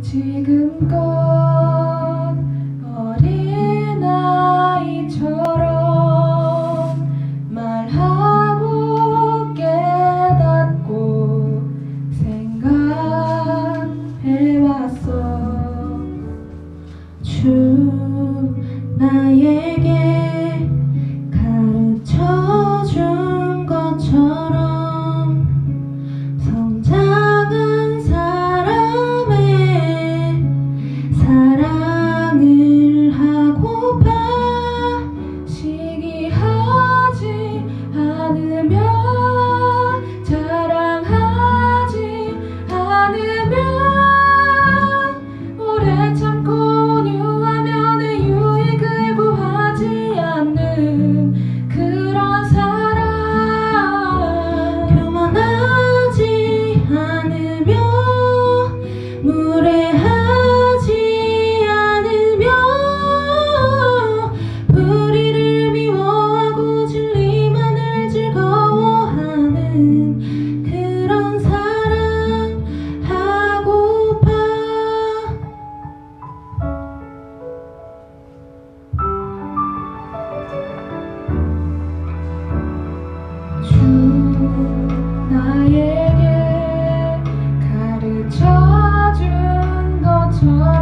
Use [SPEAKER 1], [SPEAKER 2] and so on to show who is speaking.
[SPEAKER 1] 지금껏 어린아이처럼 말하고 깨닫고 생각해왔어. 주 나에게 try